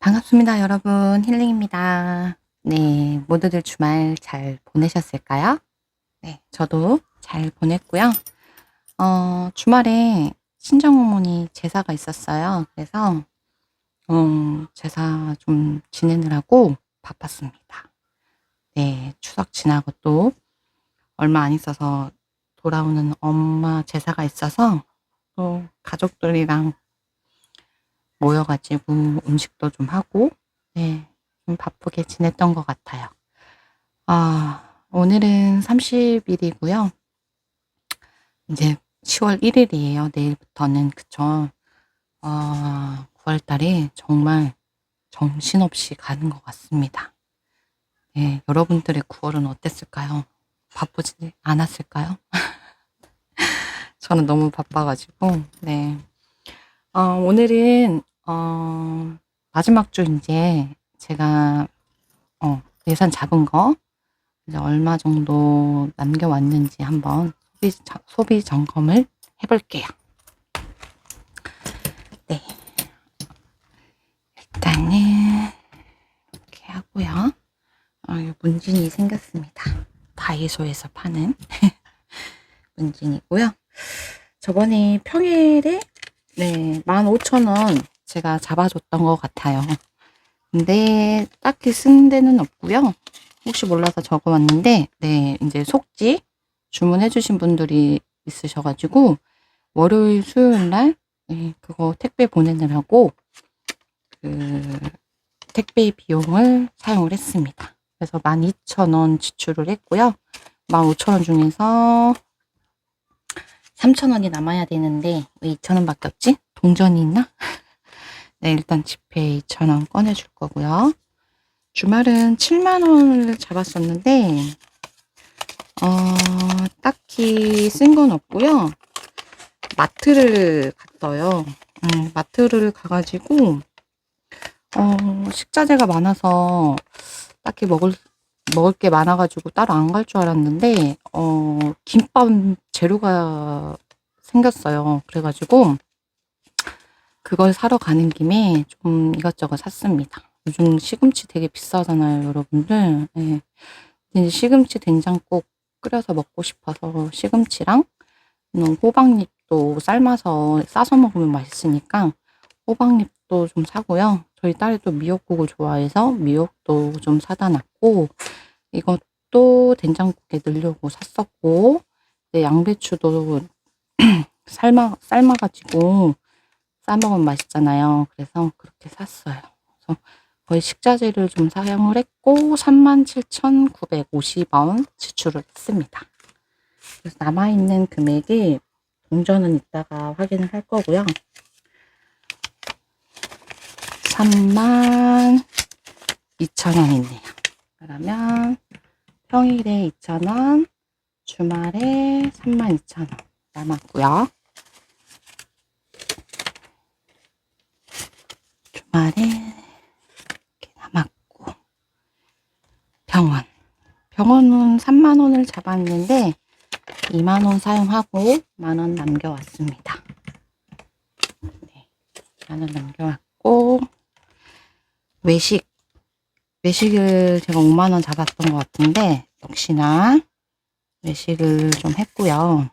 반갑습니다, 여러분. 힐링입니다. 네, 모두들 주말 잘 보내셨을까요? 네, 저도 잘 보냈고요. 어, 주말에 친정어머니 제사가 있었어요. 그래서, 음, 제사 좀 지내느라고 바빴습니다. 네, 추석 지나고 또 얼마 안 있어서 돌아오는 엄마 제사가 있어서 또 가족들이랑 모여가지고 음식도 좀 하고, 네, 좀 바쁘게 지냈던 것 같아요. 아, 오늘은 30일이고요. 이제 10월 1일이에요. 내일부터는, 그쵸. 아, 9월 달에 정말 정신없이 가는 것 같습니다. 네, 여러분들의 9월은 어땠을까요? 바쁘지 않았을까요? 저는 너무 바빠가지고, 네. 어, 오늘은, 어, 마지막 주 이제 제가, 어, 예산 잡은 거, 이제 얼마 정도 남겨 왔는지 한번 소비, 자- 소비 점검을 해 볼게요. 네. 일단은, 이렇게 하고요. 아, 이 문진이 생겼습니다. 다이소에서 파는 문진이고요. 저번에 평일에 네, 15,000원 제가 잡아줬던 것 같아요. 근데 딱히 쓴 데는 없고요. 혹시 몰라서 적어왔는데, 네, 이제 속지 주문해주신 분들이 있으셔가지고, 월요일, 수요일 날, 네, 그거 택배 보내느라고, 그, 택배 비용을 사용을 했습니다. 그래서 12,000원 지출을 했고요. 15,000원 중에서 3,000원이 남아야 되는데 왜 2,000원밖에 없지? 동전이 있나? 네, 일단 지폐 2,000원 꺼내줄 거고요. 주말은 7만원을 잡았었는데 어, 딱히 쓴 건 없고요. 마트를 갔어요. 음, 마트를 가가지고 어, 식자재가 많아서 딱히 먹을 먹을 게 많아가지고 따로 안 갈 줄 알았는데, 어, 김밥 재료가 생겼어요. 그래가지고, 그걸 사러 가는 김에 좀 이것저것 샀습니다. 요즘 시금치 되게 비싸잖아요, 여러분들. 네. 시금치 된장국 끓여서 먹고 싶어서 시금치랑 음, 호박잎도 삶아서 싸서 먹으면 맛있으니까 호박잎도 좀 사고요. 저희 딸이 또 미역국을 좋아해서 미역도 좀 사다 놨고, 이것도 된장국에 넣으려고 샀었고, 네, 양배추도 삶아, 삶아가지고 싸먹으면 맛있잖아요. 그래서 그렇게 샀어요. 그래서 거의 식자재를 좀 사용을 했고, 37,950원 지출을 했습니다. 그래서 남아있는 금액이 동전은 이따가 확인을 할 거고요. 3만 2천원 있네요. 그러면 평일에 2천원, 주말에 3만 2천원 남았고요. 주말에 이렇게 남았고 병원 병원은 3만 원을 잡았는데 2만 원 사용하고 만원 남겨왔습니다. 네, 만원 남겨왔고 외식 외식을 제가 5만 원 잡았던 것 같은데 역시나 외식을 좀 했고요.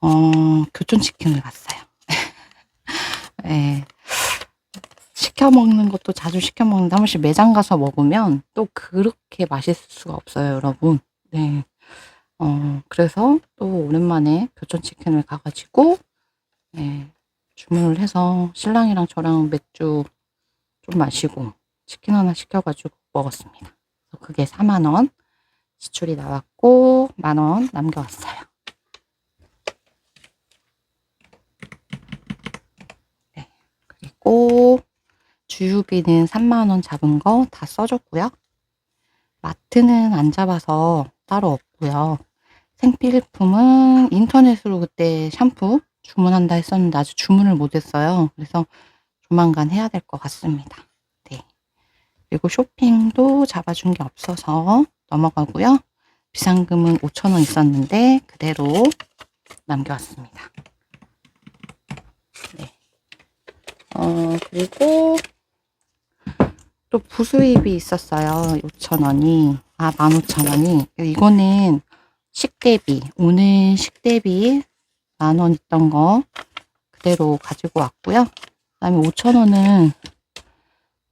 어, 교촌치킨을 갔어요. 네. 시켜 먹는 것도 자주 시켜 먹는데 한 번씩 매장 가서 먹으면 또 그렇게 맛있을 수가 없어요, 여러분. 네. 어, 그래서 또 오랜만에 교촌치킨을 가가지고 네, 주문을 해서 신랑이랑 저랑 맥주 좀 마시고 치킨 하나 시켜가지고 먹었습니다. 그게 4만원 지출이 나왔고, 만원 남겨왔어요. 네. 그리고 주유비는 3만원 잡은 거 다 써줬고요. 마트는 안 잡아서 따로 없고요. 생필품은 인터넷으로 그때 샴푸 주문한다 했었는데 아직 주문을 못했어요. 그래서 조만간 해야 될 것 같습니다. 네. 그리고 쇼핑도 잡아준 게 없어서 넘어가고요. 비상금은 5,000원 있었는데 그대로 남겨왔습니다. 네. 어, 그리고 또 부수입이 있었어요. 6,000원이. 아, 15,000원이. 이거는 식대비. 오늘 식대비 만 원 있던 거 그대로 가지고 왔고요. 그 다음에 5,000원은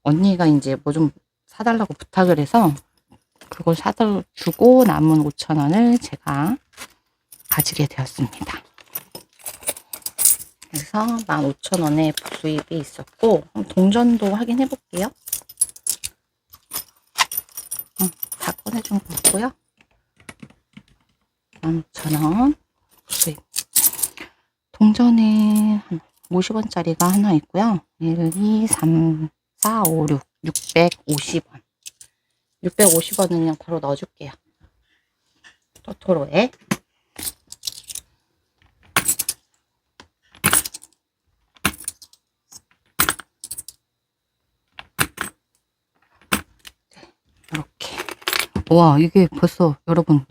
언니가 이제 뭐 좀 사달라고 부탁을 해서 그걸 사다 주고 남은 5,000원을 제가 가지게 되었습니다. 그래서 15,000원의 부수입이 있었고 동전도 확인해 볼게요. 꺼내준 거 같고요. 15,000원 부수입. 동전에 한 50원짜리가 하나 있고요. 1, 2, 3, 4, 5, 6, 650원. 650원은 그냥 바로 넣어줄게요. 토토로에. 와, 이게 벌써 여러분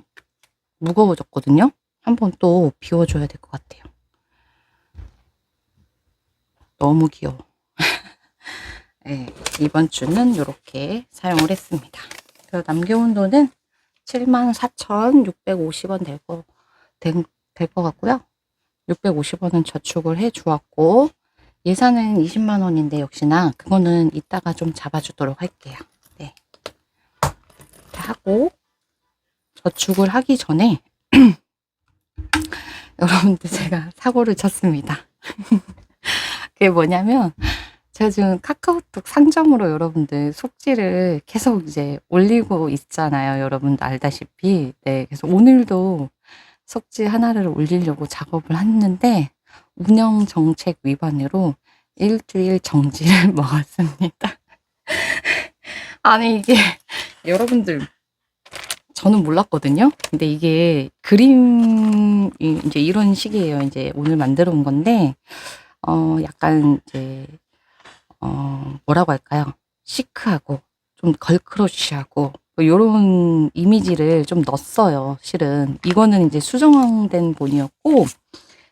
무거워졌거든요? 한번 또 비워줘야 될 것 같아요. 너무 귀여워. 네, 이번 주는 이렇게 사용을 했습니다. 그래서 남겨온 돈은 74,650원 될 거, 된, 될것 같고요. 650원은 저축을 해 주었고, 예산은 20만 원인데 역시나 그거는 이따가 좀 잡아주도록 할게요. 하고, 저축을 하기 전에, 여러분들 제가 사고를 쳤습니다. 그게 뭐냐면, 제가 지금 카카오톡 상점으로 여러분들 속지를 계속 이제 올리고 있잖아요. 여러분도 알다시피. 네. 그래서 오늘도 속지 하나를 올리려고 작업을 했는데, 운영 정책 위반으로 일주일 정지를 먹었습니다. 아니, 이게, 여러분들, 저는 몰랐거든요. 근데 이게 그림이 이제 이런 식이에요. 이제 오늘 만들어 온 건데, 어, 약간 이제, 어, 뭐라고 할까요? 시크하고, 좀 걸크러쉬하고, 뭐 요런 이미지를 좀 넣었어요. 실은. 이거는 이제 수정된 본이었고,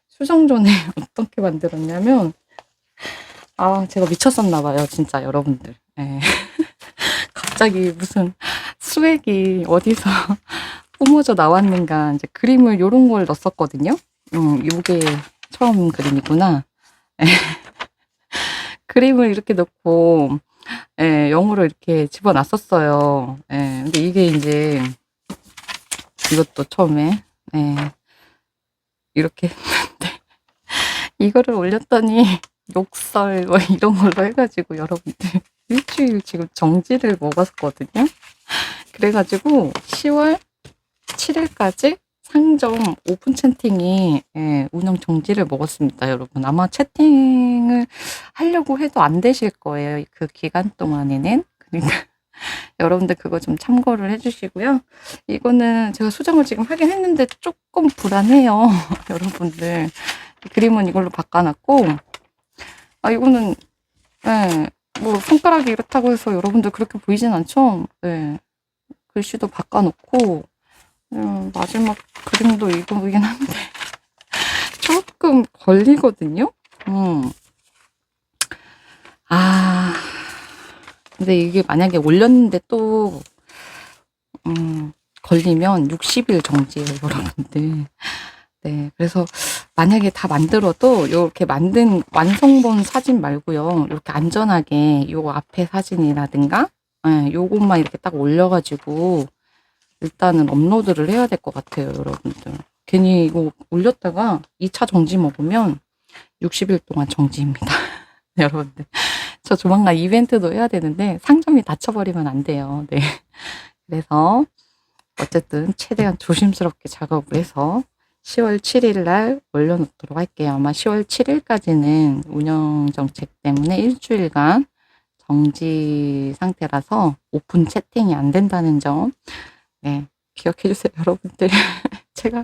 수정 전에 어떻게 만들었냐면, 아, 제가 미쳤었나 봐요. 진짜 여러분들. 예. 갑자기 무슨 수액이 어디서 뿜어져 나왔는가, 이제 그림을 요런 걸 넣었었거든요. 음, 요게 처음 그림이구나. 예. 그림을 이렇게 넣고, 예, 영어로 이렇게 집어놨었어요. 예, 근데 이게 이제, 이것도 처음에, 예, 이렇게 했는데, 이거를 올렸더니, 욕설, 뭐 이런 걸로 해가지고, 여러분들, 일주일 지금 정지를 먹었거든요. 그래가지고, 10월 7일까지 상점 오픈 채팅이 예, 운영 정지를 먹었습니다, 여러분. 아마 채팅을 하려고 해도 안 되실 거예요. 그 기간 동안에는. 그러니까 여러분들 그거 좀 참고를 해주시고요. 이거는 제가 수정을 지금 하긴 했는데 조금 불안해요, 여러분들. 그림은 이걸로 바꿔놨고, 아 이거는 예, 뭐 손가락이 이렇다고 해서 여러분들 그렇게 보이진 않죠? 네. 글씨도 바꿔놓고 음, 마지막 그림도 이거긴 한데 조금 걸리거든요. 음. 아, 근데 이게 만약에 올렸는데 또 음, 걸리면 60일 정지예요, 여러분들. 네, 그래서 만약에 다 만들어도 이렇게 만든 완성본 사진 말고요, 이렇게 안전하게 요 앞에 사진이라든가, 예, 요것만 이렇게 딱 올려가지고 일단은 업로드를 해야 될 것 같아요, 여러분들. 괜히 이거 올렸다가 2차 정지 먹으면 60일 동안 정지입니다. 여러분들. 저 조만간 이벤트도 해야 되는데 상점이 닫혀버리면 안 돼요. 네. 그래서 어쨌든 최대한 조심스럽게 작업을 해서 10월 7일 날 올려놓도록 할게요. 아마 10월 7일까지는 운영 정책 때문에 일주일간 정지 상태라서 오픈 채팅이 안 된다는 점 네, 기억해 주세요, 여러분들. 제가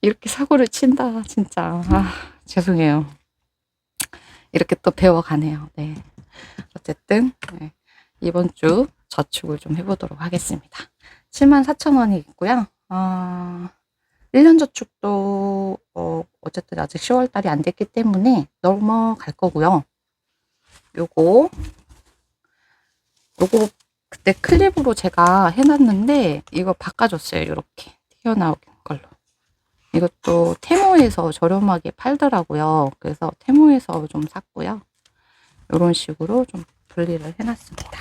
이렇게 사고를 친다, 진짜. 아, 죄송해요. 이렇게 또 배워가네요. 네. 어쨌든, 네, 이번 주 저축을 좀 해보도록 하겠습니다. 74,000원이 있고요. 어, 1년 저축도, 어, 어쨌든 아직 10월 달이 안 됐기 때문에 넘어갈 거고요. 요거, 요거 그때 클립으로 제가 해놨는데 이거 바꿔줬어요. 이렇게 튀어나오는 걸로. 이것도 테무에서 저렴하게 팔더라고요. 그래서 테무에서 좀 샀고요. 이런 식으로 좀 분리를 해놨습니다.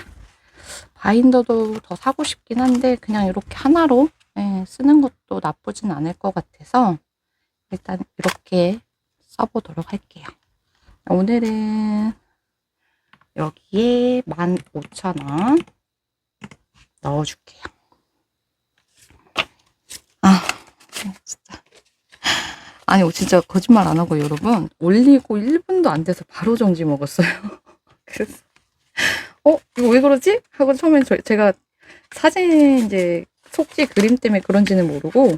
바인더도 더 사고 싶긴 한데 그냥 이렇게 하나로 예, 쓰는 것도 나쁘진 않을 것 같아서 일단 이렇게 써보도록 할게요. 오늘은 여기에 15,000원 넣어줄게요. 아, 진짜. 아니, 진짜 거짓말 안 하고 여러분, 올리고 1분도 안 돼서 바로 정지 먹었어요. 그래서, 어, 이거 왜 그러지? 하고 처음엔 저, 제가 사진 이제 속지 그림 때문에 그런지는 모르고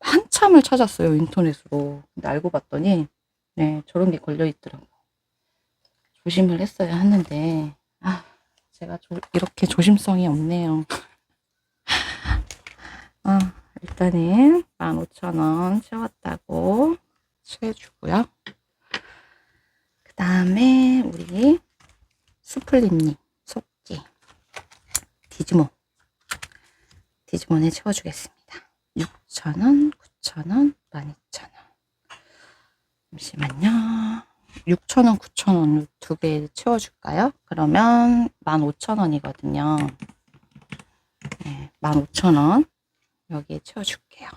한참을 찾았어요, 인터넷으로. 근데 알고 봤더니, 네, 저런 게 걸려 있더라고요. 조심을 했어야 하는데, 아, 제가 조- 이렇게 조심성이 없네요. 아, 일단은 15,000원 채웠다고 채워주고요. 그 다음에 우리 수플림님 속지 디지몬 디지몬에 채워주겠습니다. 6,000원, 9,000원, 12,000원 잠시만요. 6,000원, 9,000원 두 개 채워줄까요? 그러면 15,000원이거든요. 네, 15,000원 여기에 채워줄게요.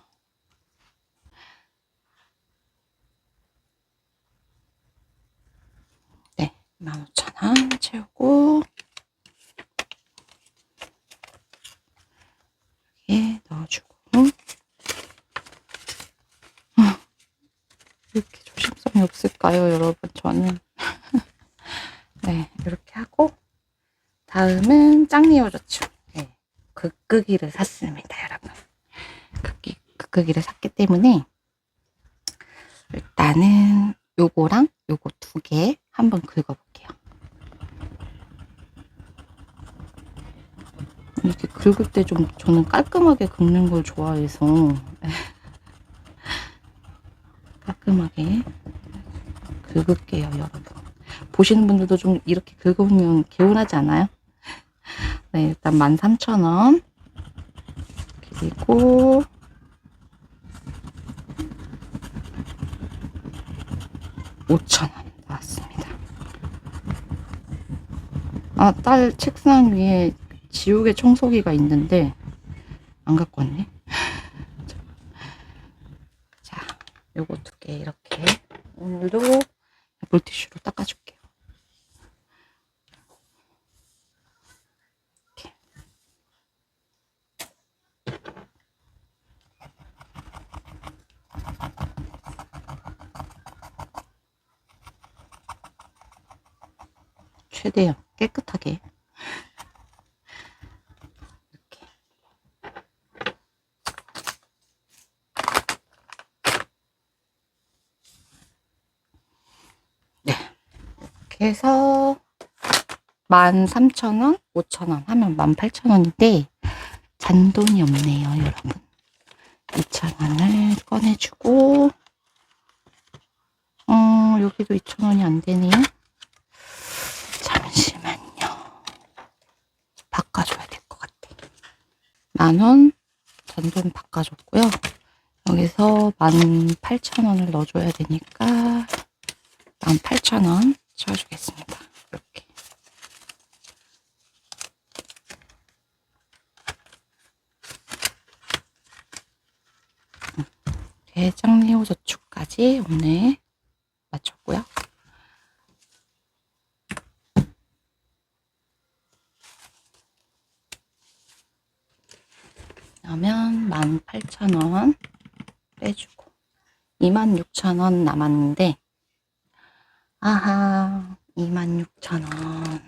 네, 15,000원 채우고 여기에 넣어주고 아, 이렇게 조심성이 없을까요, 여러분? 저는 네, 이렇게 하고 다음은 짱리오저축 네, 극극이를 샀습니다, 여러분. 극기, 극극이를 샀기 때문에 일단은 요거랑 요거 두 개 한번 긁어볼게요. 이렇게 긁을 때 좀 저는 깔끔하게 긁는 걸 좋아해서 깔끔하게 긁을게요, 여러분. 보시는 분들도 좀 이렇게 긁으면 개운하지 않아요? 네, 일단 13,000원. 그리고 오천 원 나왔습니다. 아, 딸 책상 위에 지우개 청소기가 있는데 안 갖고 왔네. 자, 요거 두 개 이렇게 오늘도 물티슈로 닦아줄게요. 이렇게. 최대한 깨끗하게 이렇게 해서 13,000원, 5,000원 하면 18,000원인데 잔돈이 없네요, 여러분. 2,000원을 꺼내주고 어, 여기도 2,000원이 안 되네요. 잠시만요. 바꿔줘야 될 것 같아. 만원 잔돈 바꿔줬고요. 여기서 18,000원을 넣어줘야 되니까 18,000원 채워주겠습니다. 이렇게. 대장리호 저축까지 오늘 마쳤고요. 그러면 18,000원 빼주고 26,000원 남았는데 아하 26,000원.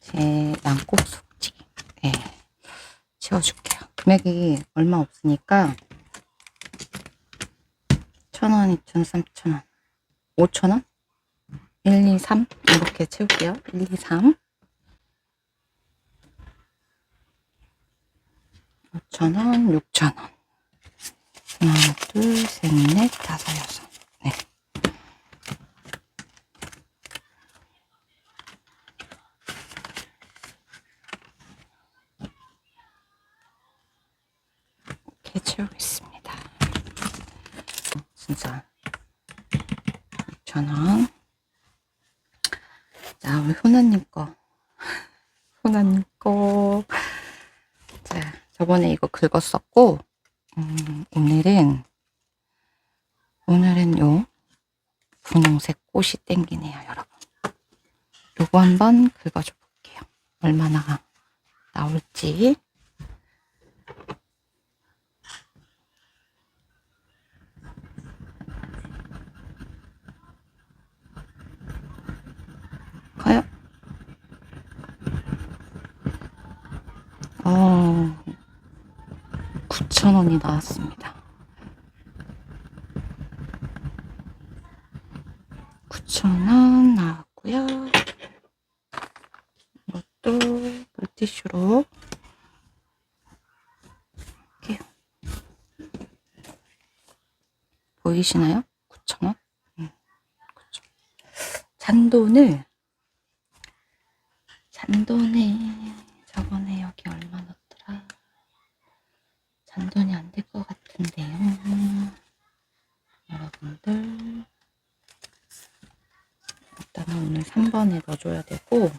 제 양꼭 숙지. 네, 채워줄게요. 금액이 얼마 없으니까 1,000원, 2,000원, 3,000원. 5,000원? 1, 2, 3 이렇게 채울게요. 1, 2, 3 5,000원, 6,000원 하나, 둘, 셋, 넷, 다섯, 여섯. 네. 이렇게 채우겠습니다. 진짜 6,000원. 자, 우리 호나님 거. 호나님 거. 자, 저번에 이거 긁었었고, 음, 오늘은, 오늘은 요 분홍색 꽃이 땡기네요, 여러분. 요거 한번 긁어줘 볼게요. 얼마나 나올지. 가요. 어, 9,000원이 나왔습니다. 9,000원 나왔고요. 이것도 물티슈로. 보이시나요? 9,000원? 음, 9,000원. 잔돈을 잔돈에 저번에 여기 얼마 넣었 잔돈이 안 될 것 같은데요. 여러분들 일단은 오늘 3번에 넣어줘야 되고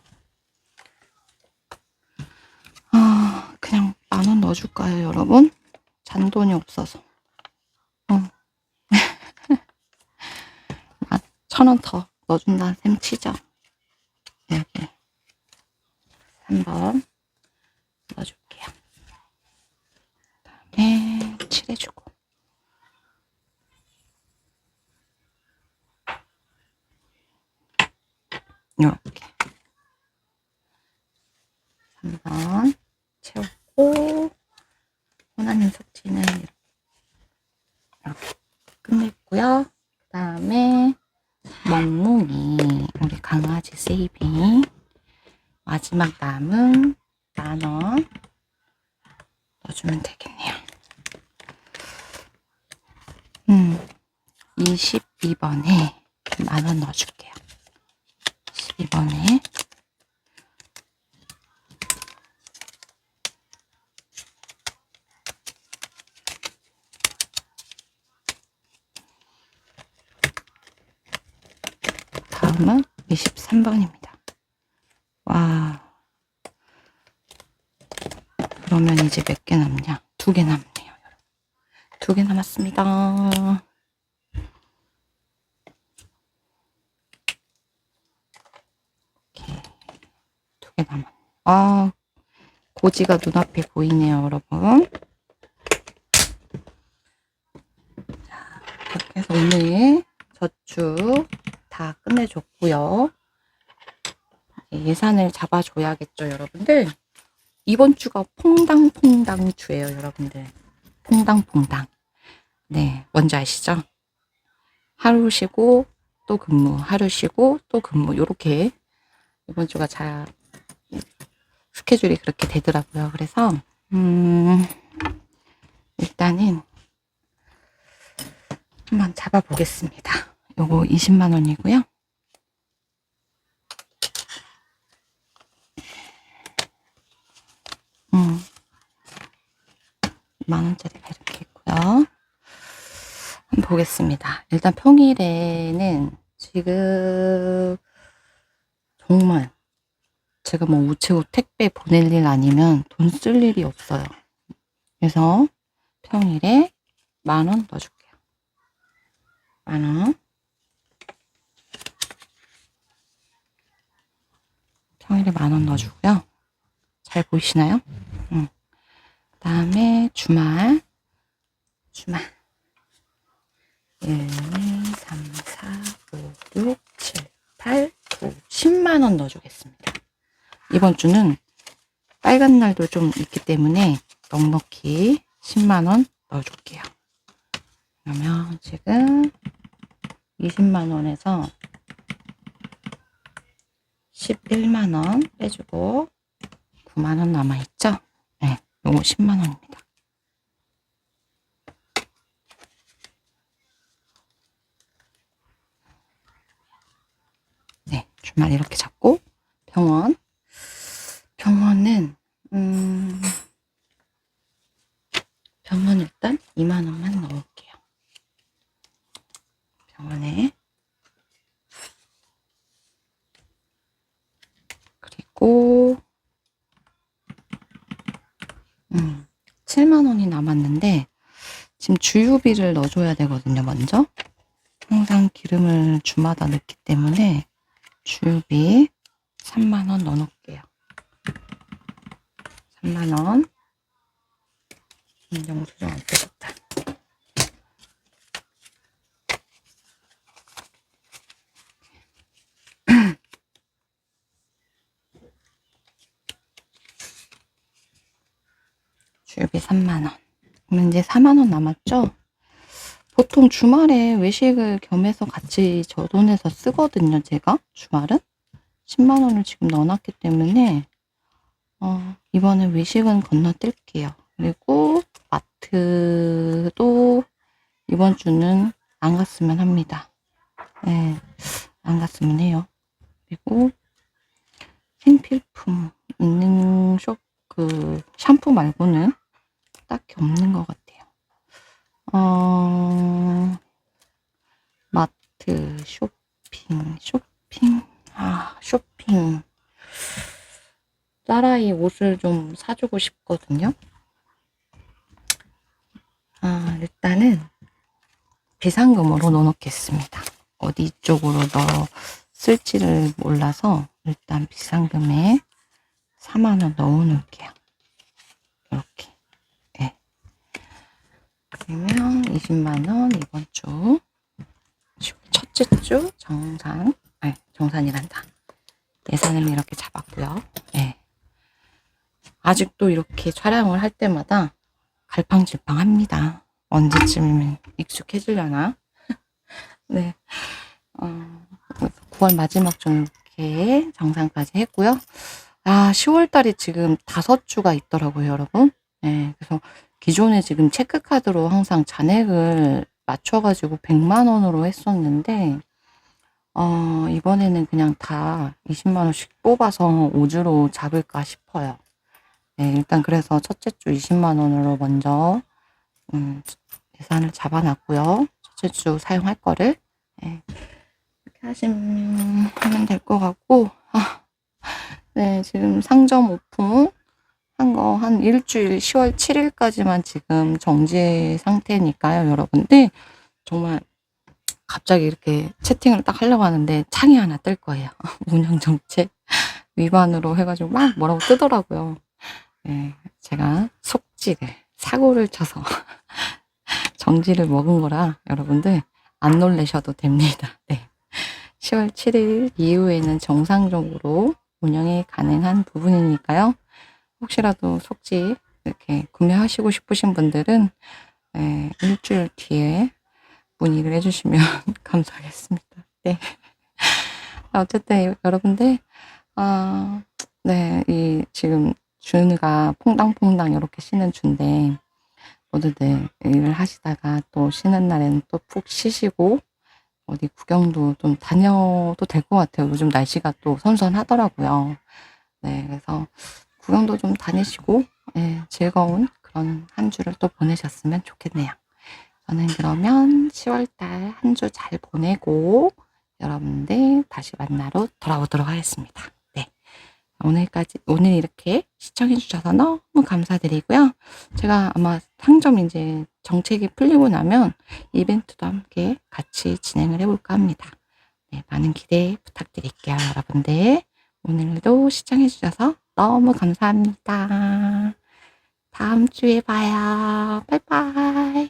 아 그냥 만 원 넣어줄까요 여러분? 잔돈이 없어서 어. 아, 천원 더 넣어준다는 셈 치죠 여기 3번 넣어줄게요 칠해주고 이렇게 3번 채웠고 호나님 숙지는 이렇게 끝냈고요. 그 다음에 멍뭉이 우리 강아지 세이빙 마지막 남은 만원 넣어주면 되겠네요. 음, 22번에 만원 넣어줄게요. 12번에 다음은 23번입니다. 와. 그러면 이제 몇 개 남냐? 두 개 남네요. 두 개 남았습니다. 이렇게 두개 남았네. 아, 고지가 눈앞에 보이네요, 여러분. 자, 이렇게 해서 오늘 저축 다 끝내줬고요. 예산을 잡아줘야겠죠, 여러분들. 이번 주가 퐁당퐁당 주예요, 여러분들. 퐁당퐁당. 네, 뭔지 아시죠? 하루 쉬고 또 근무, 하루 쉬고 또 근무, 요렇게 이번 주가 잘 스케줄이 그렇게 되더라고요. 그래서 음, 일단은 한번 잡아 보겠습니다. 요거 20만 원이고요. 만 원짜리가 이렇게 있고요. 한번 보겠습니다. 일단 평일에는 지금 정말 제가 뭐 우체국 택배 보낼 일 아니면 돈 쓸 일이 없어요. 그래서 평일에 만 원 넣어줄게요. 만 원. 평일에 만 원 넣어주고요. 잘 보이시나요? 응. 그다음에 주말. 주말. 1, 2, 3, 4, 5, 6, 7, 8, 9, 10만 원 넣어주겠습니다. 이번 주는 빨간 날도 좀 있기 때문에 넉넉히 10만 원 넣어줄게요. 그러면 지금 20만 원에서 11만 원 빼주고 9만 원 남아 있죠? 네, 요거 10만 원입니다. 네, 주말 이렇게 잡고 병원 병원은 음 병원 일단 병원에. 그리고, 음, 7만원이 남았는데, 주유비를 넣어줘야 되거든요, 먼저. 항상 기름을 주마다 넣기 때문에, 주유비 3만원 넣어놓을게요. 3만원. 음, 영수증 안 뜯었다. 주유비 3만원. 그러면 이제 4만원 남았죠? 보통 주말에 외식을 겸해서 같이 저 돈에서 쓰거든요, 제가. 주말은. 10만 원을 지금 넣어놨기 때문에, 어, 이번에 외식은 건너뛸게요. 그리고 마트도 이번 주는 안 갔으면 합니다. 네, 안 갔으면 해요. 그리고 생필품 있는 숍, 그, 샴푸 말고는 딱히 없는 것 같아요. 어, 마트, 쇼핑, 쇼핑, 아, 쇼핑. 딸아이 옷을 좀 사주고 싶거든요. 아, 일단은 비상금으로 넣어놓겠습니다. 어디 쪽으로 넣어 쓸지를 몰라서 일단 비상금에 4만원 넣어놓을게요. 이렇게. 네. 그러면 20만원 이번 주 첫째 주 정산 아니 정산이란다. 예산을 이렇게 잡았고요. 네. 아직도 이렇게 촬영을 할 때마다 갈팡질팡합니다. 언제쯤 익숙해지려나? 네. 어, 9월 마지막 좀 이렇게 정상까지 했고요. 아, 10월달이 지금 다섯 주가 있더라고요, 여러분. 네, 그래서 기존에 지금 체크카드로 항상 잔액을 맞춰가지고 100만 원으로 했었는데, 어, 이번에는 그냥 다 20만 원씩 뽑아서 5주로 잡을까 싶어요. 네, 일단 그래서 첫째 주 20만 원으로 먼저 음, 예산을 잡아놨고요. 첫째 주 사용할 거를 네, 이렇게 하시면 될 것 같고 아, 네 지금 상점 오픈 한 거 한 일주일 10월 7일까지만 지금 정지 상태니까요, 여러분 들 정말 갑자기 이렇게 채팅을 딱 하려고 하는데 창이 하나 뜰 거예요. 운영 정책 위반으로 해가지고 막 뭐라고 뜨더라고요. 네, 제가 속지를 사고를 쳐서 정지를 먹은 거라 여러분들 안 놀라셔도 됩니다. 네. 10월 7일 이후에는 정상적으로 운영이 가능한 부분이니까요. 혹시라도 속지 이렇게 구매하시고 싶으신 분들은 네, 일주일 뒤에 문의를 해주시면 감사하겠습니다. 네. 어쨌든 여러분들 아, 네, 이 지금 주가 퐁당퐁당 이렇게 쉬는 주인데 모두들 일을 하시다가 또 쉬는 날에는 또 푹 쉬시고 어디 구경도 좀 다녀도 될 것 같아요. 요즘 날씨가 또 선선하더라고요. 네, 그래서 구경도 좀 다니시고 예, 즐거운 그런 한 주를 또 보내셨으면 좋겠네요. 저는 그러면 10월달 한 주 잘 보내고 여러분들 다시 만나러 돌아오도록 하겠습니다. 네. 오늘까지, 오늘 이렇게 시청해주셔서 너무 감사드리고요. 제가 아마 상점 이제 정책이 풀리고 나면 이벤트도 함께 같이 진행을 해볼까 합니다. 네, 많은 기대 부탁드릴게요, 여러분들. 오늘도 시청해주셔서 너무 감사합니다. 다음 주에 봐요. 바이바이.